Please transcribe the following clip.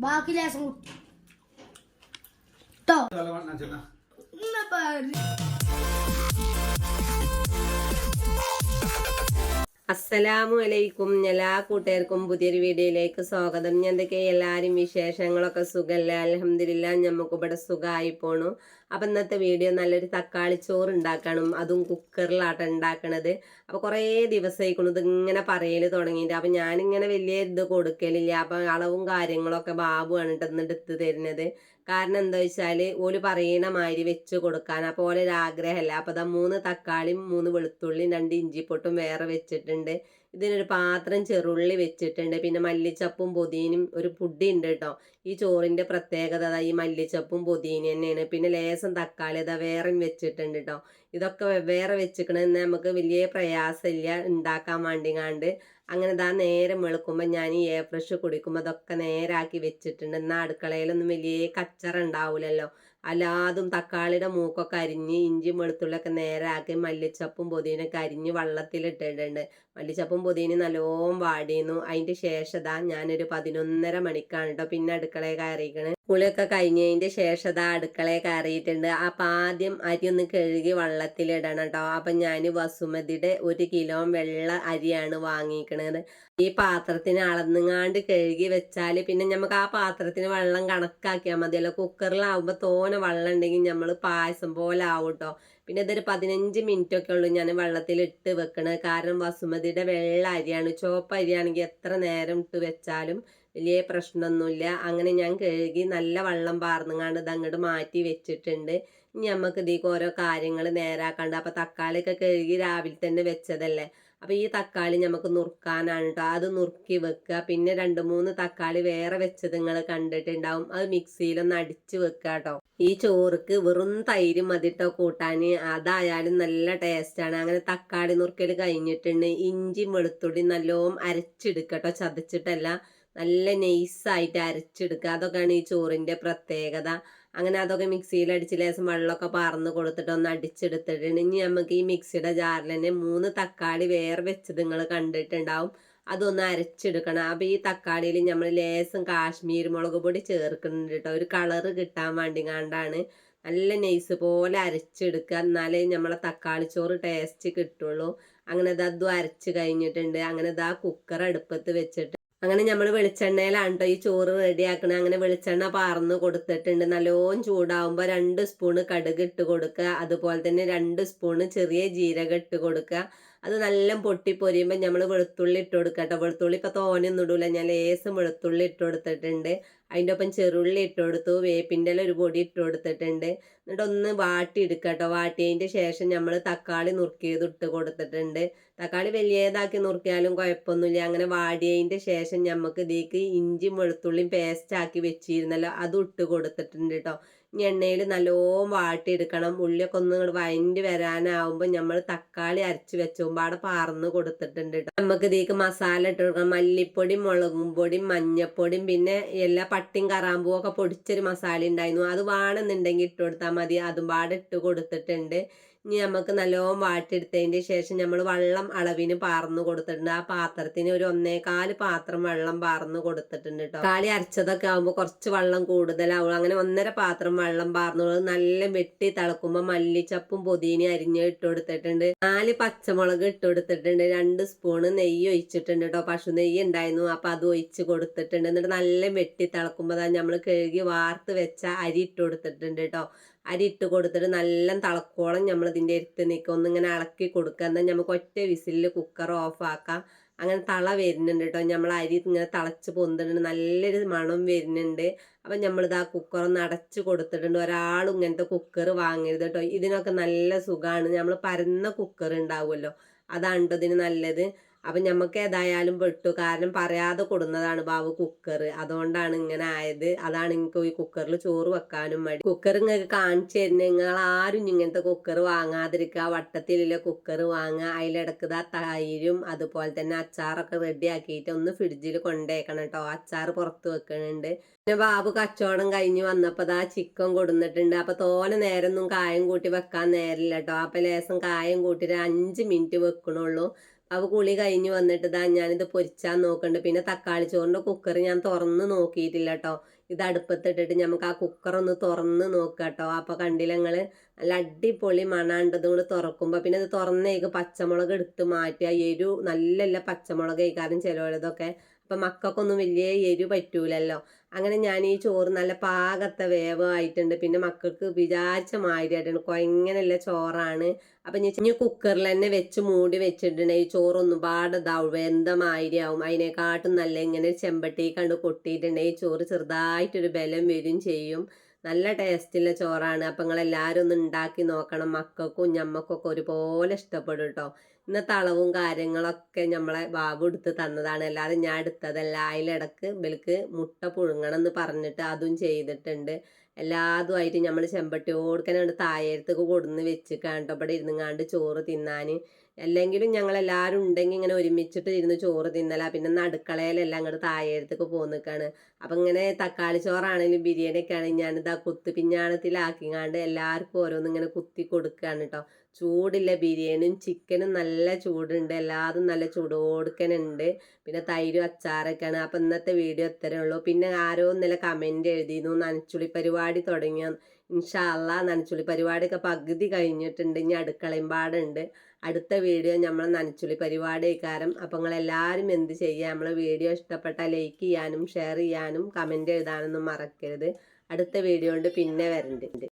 ബാക്കി ലേസം കേട്ടോ അസ്സലാമു അലൈക്കും എല്ലാ കൂട്ടുകാർക്കും പുതിയൊരു വീഡിയോയിലേക്ക് സ്വാഗതം. എന്തൊക്കെ എല്ലാവരും വിശേഷങ്ങളൊക്കെ സുഖമല്ല അലഹമില്ല നമുക്ക് ഇവിടെ സുഖമായി പോണു. അപ്പം ഇന്നത്തെ വീഡിയോ നല്ലൊരു തക്കാളി ചോറ് ഉണ്ടാക്കണം അതും കുക്കറിലാട്ടം ഉണ്ടാക്കണത്. അപ്പോൾ കുറേ ദിവസമായിക്കണം ഇതിങ്ങനെ പറയൽ തുടങ്ങിയിട്ട്. അപ്പം ഞാനിങ്ങനെ വലിയ ഇത് കൊടുക്കലില്ല. അപ്പം അളവും കാര്യങ്ങളൊക്കെ ബാബുവാണ് ഇന്ന് എടുത്ത് തരുന്നത്. കാരണം എന്താ വെച്ചാൽ ഓൽ പറയണ മാതിരി വെച്ച് കൊടുക്കാൻ. അപ്പോൾ ഓലൊരാഗ്രഹമല്ല അപ്പോൾ അതാ മൂന്ന് തക്കാളിയും മൂന്ന് വെളുത്തുള്ളിയും രണ്ട് ഇഞ്ചിപ്പൊട്ടും വേറെ വെച്ചിട്ടുണ്ട്. ഇതിനൊരു പാത്രം ചെറുള്ളി വെച്ചിട്ടുണ്ട്. പിന്നെ മല്ലിച്ചപ്പും പൊതിനും ഒരു പുഡി ഉണ്ട് കേട്ടോ ഈ ചോറിന്റെ പ്രത്യേകത അതാ ഈ മല്ലിച്ചപ്പും പൊതിയനും തന്നെയാണ്. പിന്നെ ലേസം തക്കാളി അതാ വേറെയും വെച്ചിട്ടുണ്ട് കേട്ടോ ഇതൊക്കെ വെവ്വേറെ വെച്ചിക്കണമെന്ന് നമുക്ക് വലിയ പ്രയാസമില്ല. ഉണ്ടാക്കാൻ വേണ്ടിങ്ങാണ്ട്. അങ്ങനെ ദാ നേരം വെളുക്കുമ്പോൾ ഞാൻ ഈ എയർ ഫ്രഷ് കുടിക്കുമ്പോൾ അതൊക്കെ നേരാക്കി വെച്ചിട്ടുണ്ട്. എന്നാൽ അടുക്കളയിലൊന്നും വലിയ കച്ചറ ഉണ്ടാവില്ലല്ലോ അല്ലാതും തക്കാളിയുടെ മൂക്കൊക്കെ അരിഞ്ഞ് ഇഞ്ചിയും വെളുത്തുള്ളിയൊക്കെ നേരാക്കി മല്ലിച്ചപ്പും പൊതിനൊക്കെ അരിഞ്ഞ് വള്ളത്തിലിട്ടിട്ടുണ്ട് മല്ലിച്ചപ്പും പൊതിന് നല്ലോം വാടിയിരുന്നു അതിന്റെ ശേഷം ഞാനൊരു പതിനൊന്നര മണിക്കാണ് കേട്ടോ പിന്നെ അടുക്കളയിൽ കയറിയിരിക്കണത് കുളിയൊക്കെ കഴിഞ്ഞതിന്റെ ശേഷം ദാ അടുക്കളയിൽ കയറിയിട്ടുണ്ട്. അപ്പം ആദ്യം അരി ഒന്ന് കഴുകി വള്ളത്തിലിടണം കേട്ടോ അപ്പം ഞാൻ വസുമതിയുടെ ഒരു കിലോ വെള്ള അരിയാണ് വാങ്ങിക്കണത്. ഈ പാത്രത്തിന് അളന്നുങ്ങാണ്ട് കഴുകി വെച്ചാൽ പിന്നെ നമുക്ക് ആ പാത്രത്തിന് വെള്ളം കണക്കാക്കിയാൽ മതിയല്ലോ. കുക്കറിലാവുമ്പോൾ തോനെ വെള്ളം ഉണ്ടെങ്കിൽ നമ്മൾ പായസം പോലെ ആവും കേട്ടോ പിന്നെ ഇതൊരു പതിനഞ്ച് മിനിറ്റ് ഒക്കെ ഉള്ളൂ ഞാൻ വെള്ളത്തിൽ ഇട്ട് വെക്കണത് കാരണം വസുമതിയുടെ വെള്ള അരിയാണ്. ചുവപ്പ് അരിയാണെങ്കിൽ എത്ര നേരം ഇട്ട് വെച്ചാലും വലിയ പ്രശ്നമൊന്നുമില്ല. അങ്ങനെ ഞാൻ കഴുകി നല്ല വെള്ളം പാർന്നുങ്ങാണ്ട് ഇത് അങ്ങോട്ട് മാറ്റി വെച്ചിട്ടുണ്ട്. ഇനി നമുക്ക് ഇതിലേക്ക് ഓരോ കാര്യങ്ങൾ നേരാക്കാണ്ട്. അപ്പം തക്കാളിയൊക്കെ കഴുകി രാവിലെ തന്നെ വെച്ചതല്ലേ. അപ്പോൾ ഈ തക്കാളി നമുക്ക് നുറുക്കാനാണ് കേട്ടോ അത് നുറുക്കി വെക്കുക പിന്നെ രണ്ട് മൂന്ന് തക്കാളി വേറെ വെച്ചത് നിങ്ങൾ കണ്ടിട്ടുണ്ടാവും. അത് മിക്സിയിലൊന്ന് അടിച്ച് വെക്കുക കേട്ടോ ഈ ചോറുക്ക് വെറും തൈര് മതിട്ടോ കേട്ടോ കൂട്ടാൻ അതായാലും നല്ല ടേസ്റ്റാണ് അങ്ങനെ തക്കാളി നുറുക്കൽ കഴിഞ്ഞിട്ടുണ്ട്. ഇഞ്ചി വെളുത്തുള്ളി നല്ലോണം അരച്ചെടുക്കട്ടോ ചതച്ചിട്ടല്ല. നല്ല നൈസായിട്ട് അരച്ചെടുക്കുക. അതൊക്കെയാണ് ഈ ചോറിന്റെ പ്രത്യേകത. അങ്ങനെ അതൊക്കെ മിക്സിയിൽ അടിച്ച് ലേശം വെള്ളമൊക്കെ പറന്ന് കൊടുത്തിട്ട് ഒന്ന് അടിച്ചെടുത്തിട്ടുണ്ട്. ഇനി നമുക്ക് ഈ മിക്സിയുടെ ജാറിൽ തന്നെ മൂന്ന് തക്കാളി വേറെ വെച്ചത് നിങ്ങൾ കണ്ടിട്ടുണ്ടാവും. അതൊന്ന് അരച്ചെടുക്കണം. അപ്പോൾ ഈ തക്കാളിയിൽ നമ്മൾ ലേശം കാശ്മീർ മുളക് പൊടി ചേർക്കുന്നുണ്ട് കേട്ടോ. ഒരു കളറ് കിട്ടാൻ വേണ്ടി കണ്ടാണ്. നല്ല നൈസ് പോലെ അരച്ചെടുക്കുക. എന്നാലേ നമ്മളെ തക്കാളി ചോറ് ടേസ്റ്റ് കിട്ടുള്ളൂ. അങ്ങനെ അത് അതും അരച്ച് കഴിഞ്ഞിട്ടുണ്ട്. അങ്ങനെ ഇതാ കുക്കർ അടുപ്പത്ത് വെച്ചിട്ട് അങ്ങനെ നമ്മൾ വെളിച്ചെണ്ണയിലാണ് കേട്ടോ ഈ ചോറ് റെഡിയാക്കണേ? അങ്ങനെ വെളിച്ചെണ്ണ പാർന്ന് കൊടുത്തിട്ടുണ്ട്. നല്ലോണം ചൂടാവുമ്പോൾ രണ്ട് സ്പൂണ് കടുക് ഇട്ട് കൊടുക്കുക. അതുപോലെ തന്നെ രണ്ട് സ്പൂണ് ചെറിയ ജീരകം ഇട്ട് കൊടുക്കുക. അത് നല്ല പൊട്ടി പൊരിയുമ്പോൾ നമ്മൾ വെളുത്തുള്ളി ഇട്ട് കൊടുക്കട്ടെ. കേട്ടോ വെളുത്തുള്ളി ഇപ്പോൾ തോനെയൊന്നും ഇടൂല. ഞാൻ ലേസം വെളുത്തുള്ളി ഇട്ട് കൊടുത്തിട്ടുണ്ട്. അതിന്റെ ഒപ്പം ചെറുള്ളി ഇട്ട് കൊടുത്തു. വേപ്പിന്റെ ഒരു പൊടി ഇട്ട് കൊടുത്തിട്ടുണ്ട്. എന്നിട്ട് ഒന്ന് വാട്ടി എടുക്കുക കേട്ടോ വാട്ടിയതിന്റെ ശേഷം നമ്മൾ തക്കാളി നുറുക്കിയത് ഇട്ട് കൊടുത്തിട്ടുണ്ട്. തക്കാളി വലിയതാക്കി നുറുക്കിയാലും കുഴപ്പമൊന്നുമില്ല. അങ്ങനെ വാടിയതിന്റെ ശേഷം നമുക്ക് ഇതിലേക്ക് ഇഞ്ചിയും വെളുത്തുള്ളിയും പേസ്റ്റാക്കി വെച്ചിരുന്നല്ലോ. അതും ഇട്ട് കൊടുത്തിട്ടുണ്ട് കേട്ടോ എണ്ണയിൽ നല്ലോണം വാട്ടിയെടുക്കണം. ഉള്ളിയൊക്കെ ഒന്ന് ഇങ്ങോട്ട് വരാനാവുമ്പോൾ നമ്മൾ തക്കാളി അരച്ച് വെച്ചുമ്പോൾ അവിടെ പാർന്ന് കൊടുത്തിട്ടുണ്ട് കേട്ടോ നമുക്ക് ഇതിലേക്ക് മസാല ഇട്ട് കൊടുക്കണം. മല്ലിപ്പൊടി മുളകും പൊടിയും മഞ്ഞപ്പൊടിയും പിന്നെ എല്ലാ പട്ടിയും കറാമ്പും ഒക്കെ പൊടിച്ചൊരു മസാല ഉണ്ടായിരുന്നു അത് വേണമെന്നുണ്ടെങ്കിൽ ഇട്ട് കൊടുത്താൽ മതി. അതും പാടെ ഇട്ട് കൊടുത്തിട്ടുണ്ട്. ഇനി നമുക്ക് നല്ലോണം വാട്ടിയെടുത്തതിന്റെ ശേഷം നമ്മൾ വെള്ളം അളവിന് പാർന്ന് കൊടുത്തിട്ടുണ്ട്. ആ പാത്രത്തിന് ഒരു ഒന്നേകാൽ പാത്രം വെള്ളം പാർന്ന് കൊടുത്തിട്ടുണ്ട് കേട്ടോ കാളി അരച്ചതൊക്കെ ആകുമ്പോൾ കുറച്ച് വെള്ളം കൂടുതലാവും. അങ്ങനെ ഒന്നര പാത്രം വെള്ളം പാർന്നു നല്ല വെട്ടി തിളക്കുമ്പോൾ മല്ലിച്ചപ്പും പൊതിനി അരിഞ്ഞ് ഇട്ട് കൊടുത്തിട്ടുണ്ട്. നാല് പച്ചമുളക് ഇട്ട് കൊടുത്തിട്ടുണ്ട്. രണ്ട് സ്പൂണ് നെയ്യ് ഒഴിച്ചിട്ടുണ്ട് കേട്ടോ പശു നെയ്യ് ഉണ്ടായിരുന്നു അപ്പം അത് ഒഴിച്ച് കൊടുത്തിട്ടുണ്ട്. എന്നിട്ട് നല്ല വെട്ടി തിളക്കുമ്പോൾ നമ്മൾ കഴുകി വാർത്ത് വെച്ച അരി ഇട്ട് കൊടുത്തിട്ടുണ്ട് കേട്ടോ അരി ഇട്ട് കൊടുത്തിട്ട് നല്ല തിളക്കോളം നമ്മൾ ഇതിന്റെ അടുത്ത് നിൽക്കുക ഒന്നിങ്ങനെ ഇളക്കി കൊടുക്കുക. എന്നാൽ നമുക്ക് ഒറ്റ വിസിലിൽ കുക്കർ ഓഫാക്കാം അങ്ങനെ തള വരുന്നുണ്ട് കേട്ടോ നമ്മൾ അരി ഇങ്ങനെ തിളച്ച് പൊന്തിട്ടുണ്ട് നല്ലൊരു മണം വരുന്നുണ്ട്. അപ്പം നമ്മളിത് ആ കുക്കർ ഒന്ന് അടച്ച് കൊടുത്തിട്ടുണ്ട്. ഒരാളും ഇങ്ങനത്തെ കുക്കർ വാങ്ങരുത് കേട്ടോ ഇതിനൊക്കെ നല്ല സുഖമാണ് നമ്മൾ പരന്ന കുക്കർ ഉണ്ടാവുമല്ലോ അതാണ് കേട്ടോ ഇതിന് നല്ലത്. അപ്പം നമുക്ക് ഏതായാലും പെട്ടു കാരണം പറയാതെ കൊടുന്നതാണ് ബാബു കുക്കർ അതുകൊണ്ടാണ് ഇങ്ങനെ ആയത്. അതാണ് എനിക്ക് ഈ കുക്കറിൽ ചോറ് വെക്കാനും മടി. കുക്കർ നിങ്ങൾക്ക് കാണിച്ചു തരുന്നത് നിങ്ങൾ ആരും ഇങ്ങനത്തെ കുക്കർ വാങ്ങാതിരിക്കുക. വട്ടത്തിലുള്ള കുക്കർ വാങ്ങുക. അതിലിടക്കുക തൈരും അതുപോലെ തന്നെ അച്ചാറൊക്കെ റെഡി ആക്കിയിട്ട് ഒന്ന് ഫ്രിഡ്ജിൽ കൊണ്ടേക്കണം കേട്ടോ അച്ചാർ പുറത്ത് വെക്കണുണ്ട്. പിന്നെ ബാബു കച്ചവടം കഴിഞ്ഞ് വന്നപ്പോൾ ആ ചിക്കൻ കൊടുന്നിട്ടുണ്ട്. അപ്പൊ തോനെ നേരമൊന്നും കായം കൂട്ടി വെക്കാൻ നേരില്ല കേട്ടോ അപ്പൊ ലേസം കായം കൂട്ടിയിട്ട് അഞ്ച് മിനിറ്റ് വെക്കണുള്ളൂ. അവ കുളി കഴിഞ്ഞ് വന്നിട്ട് ഇതാ ഞാനിത് പൊരിച്ചാൻ നോക്കുന്നുണ്ട് പിന്നെ തക്കാളി ചോറിന്റെ കുക്കർ ഞാൻ തുറന്ന് നോക്കിയിട്ടില്ല കേട്ടോ ഇത് അടുപ്പത്തിട്ടിട്ട് നമുക്ക് ആ കുക്കർ ഒന്ന് തുറന്ന് നോക്കാം കേട്ടോ അപ്പോൾ കണ്ടില്ല നല്ല അടിപൊളി മണാണ്ടതും കൂടെ തുറക്കുമ്പോൾ പിന്നെ ഇത് തുറന്നേക്ക് പച്ചമുളക് എടുത്ത് മാറ്റുക. എരു നല്ല പച്ചമുളക് കഴിക്കാറും ചിലവരതൊക്കെ അപ്പം മക്കൾക്കൊന്നും വലിയ എരിവ് പറ്റൂലല്ലോ. അങ്ങനെ ഞാൻ ഈ ചോറ് നല്ല പാകത്തെ വേവായിട്ടുണ്ട്. പിന്നെ മക്കൾക്ക് വിചാരിച്ച മാതിരിയായിട്ടുണ്ട്. കൊയങ്ങനെയുള്ള ചോറാണ്. അപ്പം ഞാൻ കുക്കറിൽ തന്നെ വെച്ച് മൂടി വെച്ചിട്ടുണ്ട്. ഈ ചോറൊന്നും പാടതാവും. വെന്ത മാതിരിയാവും. അതിനെക്കാട്ടും നല്ല ഇങ്ങനെ ചെമ്പട്ടി കണ്ട് ഈ ചോറ് ചെറുതായിട്ടൊരു ബലം വരും ചെയ്യും. നല്ല ടേസ്റ്റുള്ള ചോറാണ്. അപ്പം നിങ്ങളെല്ലാവരും ഒന്ന് ഉണ്ടാക്കി നോക്കണം. മക്കൾക്കും ഞമ്മക്കൊക്കെ ഒരുപോലെ ഇഷ്ടപ്പെടും കേട്ടോ ഇന്നത്തെ അളവും കാര്യങ്ങളൊക്കെ നമ്മളെ ബാബു എടുത്ത് തന്നതാണ്. അല്ലാതെ ഞാൻ എടുത്തതല്ല. അതിലിടക്ക് ഇവർക്ക് മുട്ട പുഴുങ്ങണം എന്ന് പറഞ്ഞിട്ട് അതും ചെയ്തിട്ടുണ്ട്. എല്ലാതുമായിട്ട് നമ്മൾ ചെമ്പട്ടിയോടുക്കനാണ്ട് തായത്തേക്ക് കൊടുന്ന് വെച്ചിക്കാണ്ട് ഇവിടെ ഇരുന്നുങ്ങാണ്ട് ചോറ് തിന്നാൻ അല്ലെങ്കിലും ഞങ്ങൾ എല്ലാവരും ഉണ്ടെങ്കിൽ ഇങ്ങനെ ഒരുമിച്ചിട്ട് ഇരുന്ന് ചോറ് തിന്നല. പിന്നെ നടുക്കളയിലെല്ലാം അങ്ങോട്ട് തായത്തേക്ക് പോന്നിക്കാണ്. അപ്പം ഇങ്ങനെ തക്കാളി ചോറാണെങ്കിലും ബിരിയാണി ഒക്കെ ആണെങ്കിൽ ഞാനിതാ കുത്തി പിഞ്ഞാണത്തിലാക്കിങ്ങാണ്ട് എല്ലാവർക്കും ഓരോന്ന് ഇങ്ങനെ കുത്തി കൊടുക്കുകയാണ് കേട്ടോ ചൂടില്ല ബിരിയാണിയും ചിക്കനും നല്ല ചൂടുണ്ട്. എല്ലാതും നല്ല ചൂടോടുക്കനുണ്ട്. പിന്നെ തൈരും അച്ചാറൊക്കെയാണ്. അപ്പം ഇന്നത്തെ വീഡിയോ ഇത്രയേ ഉള്ളൂ. പിന്നെ ആരോ ഇന്നലെ കമന്റ് എഴുതിയിരുന്നു നനച്ചുളി പരിപാടി തുടങ്ങിയ? ഇൻഷാല്ല നനച്ചുളി പരിപാടിയൊക്കെ പകുതി കഴിഞ്ഞിട്ടുണ്ട്. ഇനി അടുക്കളയും പാടുണ്ട് അടുത്ത വീഡിയോ നമ്മൾ നനച്ചുളി പരിപാടി കാരം അപ്പം നിങ്ങളെല്ലാവരും എന്ത് ചെയ്യുക നമ്മളെ വീഡിയോ ഇഷ്ടപ്പെട്ടാൽ ലൈക്ക് ചെയ്യാനും ഷെയർ ചെയ്യാനും കമന്റ് എഴുതാനൊന്നും മറക്കരുത്. അടുത്ത വീഡിയോ കൊണ്ട് പിന്നെ വരണ്ട്.